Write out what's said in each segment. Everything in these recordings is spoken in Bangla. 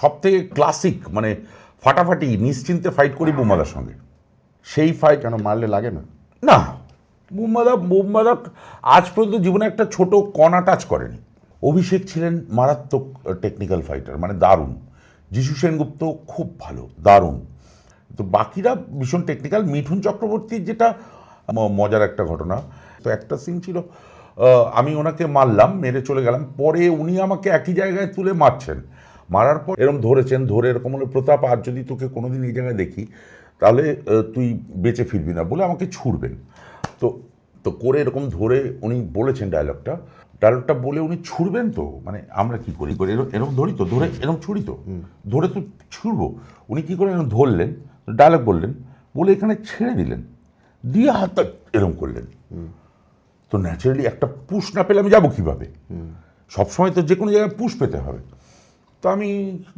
সব থেকে ক্লাসিক মানে ফাটাফাটি নিশ্চিন্তে ফাইট করি বোমাদার সঙ্গে। সেই ফাইট কেন মারলে লাগে না? না। বোম্বাদা বোম্বাদা আজ পর্যন্ত জীবনে একটা ছোট কণা টাচ করেনি। অভিষেক ছিলেন মারাত্মক টেকনিক্যাল ফাইটার মানে দারুণ। যিশু সেনগুপ্ত খুব ভালো দারুণ। তো বাকিরা ভীষণ টেকনিক্যাল মিঠুন চক্রবর্তীর যেটা মজার একটা ঘটনা। তো একটা সিন ছিল আমি ওনাকে মারলাম মেরে চলে গেলাম পরে উনি আমাকে একই জায়গায় তুলে মারছেন। মারার পর এরকম ধরেছেন ধরে এরকম হলে প্রতাপ আর যদি তোকে কোনোদিন এই জায়গায় দেখি তাহলে তুই বেঁচে ফিরবি না বলে আমাকে ছুড়বেন। তো তো করে এরকম ধরে উনি বলেছেন ডায়লগটা ডায়লগটা বলে উনি ছুড়বেন তো? মানে আমরা কি করি? করি এরকম এরকম ধরি তো? ধরে এরকম ছুড়ি তো? ধরে তো ছুড়বো। উনি কি করে এরকম ধরলেন? ডায়লগ বললেন বলে এখানে ছেড়ে দিলেন। দিয়ে হাতটা এরকম করলেন। তো ন্যাচারালি একটা পুশ না পেলে আমি যাব কীভাবে? সবসময় তো যে কোনো জায়গায় পুশ পেতে হবে। তো আমি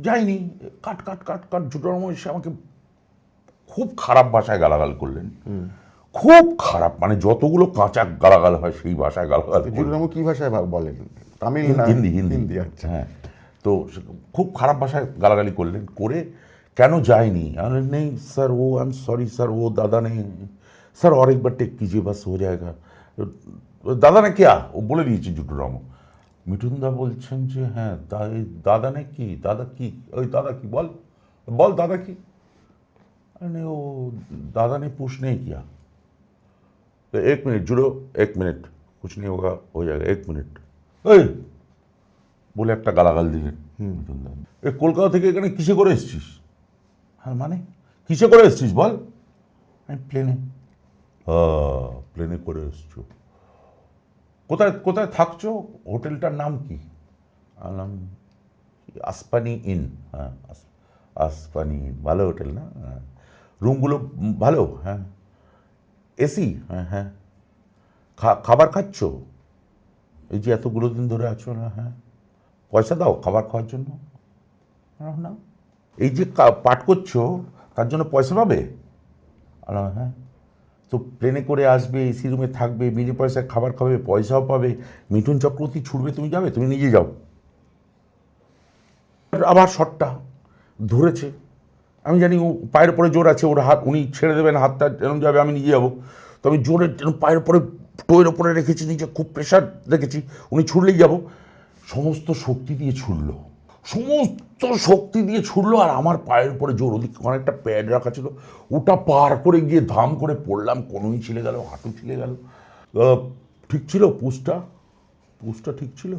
যাইনি। কাট কাট কাট কাট ঝুটোর এসে আমাকে খুব খারাপ ভাষায় গালাগাল করলেন। খুব খারাপ মানে যতগুলো কাঁচা গালাগাল হয় সেই ভাষায় গালাগাল জুটোরামু কী ভাষায় বলেন? তামিল হিন্দি হিন্দি হিন্দি। আচ্ছা। হ্যাঁ। তো খুব খারাপ ভাষায় গালাগালি করলেন। করে কেন যায়নি আমি নেই স্যার ও আই এম সরি স্যার ও দাদা নেই। স্যার অনেকবার টেক কিজিয়ে বাস হয়ে যায় দাদা না কেয়া ও বলে দিয়েছে জুটুরামু মিঠুনদা বলছেন যে হ্যাঁ দা- এই দাদা নে কি দাদা কি ওই দাদা কি বল বল দাদা কি अरे नहीं वो दादा ने पुश नहीं किया तो एक मिनट जुड़ो एक मिनट कुछ नहीं होगा हो जाएगा एक मिनट এই বলে একটা গালাগাল দিলেন মিঠুনদা এ কলকাতা থেকে এখানে কিসে করে এসছিস হ্যাঁ মানে কিসে করে এসছিস বল আমি প্লেনে হ্যাঁ প্লেনে করে এসছো কোথায় কোথায় থাকছো? হোটেলটার নাম কি? আলাম আসপানি ইন হ্যাঁ আস- আসপানি ইন ভালো হোটেল না? হ্যাঁ রুমগুলো ভালো হ্যাঁ এসি হ্যাঁ হ্যাঁ খাবার খাচ্ছ? এই যে এতগুলো দিন ধরে আছো না হ্যাঁ পয়সা দাও খাবার খাওয়ার জন্য। না এই যে পাঠ করছ তার জন্য পয়সা পাবে? আলাম, হ্যাঁ তো প্লেনে করে আসবে এসি রুমে থাকবে, বিনে পয়সায় খাবার খাবে, পয়সাও পাবে, মিঠুন চক্রবর্তী ছুটবে, তুমি যাবে? তুমি নিজে যাও। আবার শটটা ধরেছে। আমি জানি ও পায়ের পরে জোর আছে, ওর হাত, উনি ছেড়ে দেবেন, হাতটা এরকম যাবে, আমি নিজে যাব। তো আমি জোরে পায়ের পরে টোয়ের ওপরে রেখেছি, নিজে খুব প্রেশার রেখেছি, উনি ছুটলেই যাব। সমস্ত শক্তি দিয়ে ছুটলো। সমস্ত শক্তি দিয়ে ছুটলো আর আমার পায়ের উপরে জোর ওদিকে অনেকটা প্যাড রাখা ছিল। ওটা পার করে গিয়ে ধাম করে পড়লাম, কোনোই ছিলে গেল, হাঁটু ছিলে গেল। ঠিক ছিল পুষটা? পুষটা ঠিক ছিল?